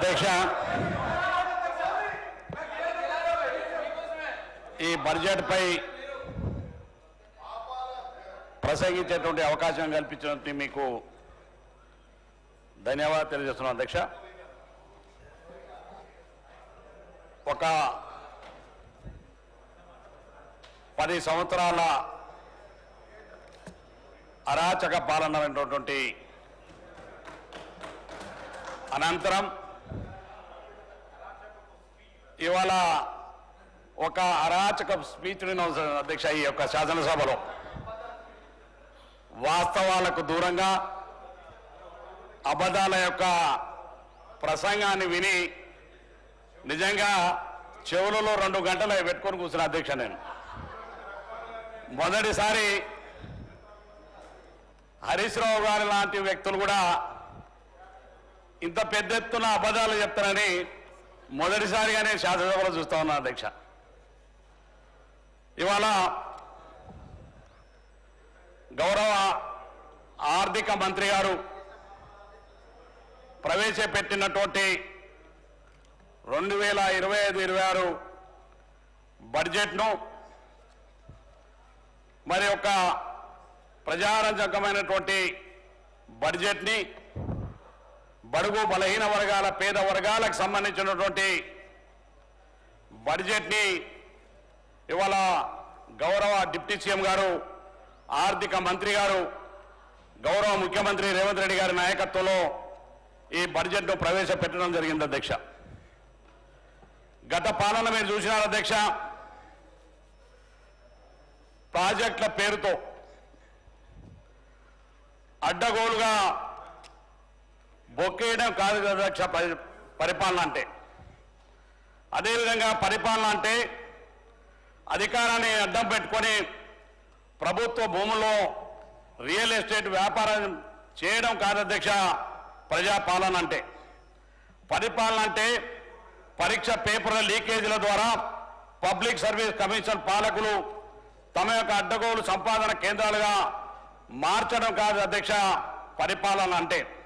అధ్యక్ష. ఈ బడ్జెట్ పై ప్రసంగించేటువంటి అవకాశం కల్పించినందుకు మీకు ధన్యవాదాలు తెలియజేస్తున్నాను అధ్యక్ష. ఒక పది సంవత్సరాల అరాచక పాలన అనంతరం ఇవాళ ఒక అరాచక స్పీచ్ అధ్యక్ష ఈ యొక్క శాసనసభలో. వాస్తవాలకు దూరంగా అబద్ధాల యొక్క ప్రసంగాన్ని విని నిజంగా చెవులలో రెండు గంటలు పెట్టుకొని కూర్చున్న అధ్యక్ష నేను. మొదటిసారి హరీష్ రావు గారి లాంటి వ్యక్తులు కూడా ఇంత పెద్ద ఎత్తున అబద్ధాలు చెప్తారని మొదటిసారిగా నేను శాసనసభలో చూస్తా ఉన్నాను అధ్యక్ష. ఇవాళ గౌరవ ఆర్థిక మంత్రి గారు ప్రవేశపెట్టినటువంటి రెండు వేల ఇరవై ఐదు ఇరవై ఆరు బడ్జెట్ను మరి ఒక ప్రజారంజకమైనటువంటి బడ్జెట్ని బడుగు బలహీన వర్గాల పేద వర్గాలకు సంబంధించినటువంటి బడ్జెట్ని ఇవాళ గౌరవ డిప్యూటీ సీఎం గారు ఆర్థిక మంత్రి గారు గౌరవ ముఖ్యమంత్రి రేవంత్ రెడ్డి గారి నాయకత్వంలో ఈ బడ్జెట్ను ప్రవేశపెట్టడం జరిగింది అధ్యక్ష. గత పాలన మీరు చూసినారు అధ్యక్ష? ప్రాజెక్టుల పేరుతో అడ్డగోలుగా బొక్కేయడం కాదు అధ్యక్ష పరి- పరిపాలన అంటే. అదేవిధంగా పరిపాలన అంటే అధికారాన్ని అడ్డం పెట్టుకొని ప్రభుత్వ భూముల్లో రియల్ ఎస్టేట్ వ్యాపారం చేయడం కాదు అధ్యక్ష ప్రజాపాలన అంటే. పరిపాలన అంటే పరీక్ష పేపర్ల లీకేజీల ద్వారా పబ్లిక్ సర్వీస్ కమిషన్ పాలకులు తమ యొక్క అడ్డగోలు సంపాదన కేంద్రాలుగా మార్చడం కాదు అధ్యక్ష పరిపాలన అంటే.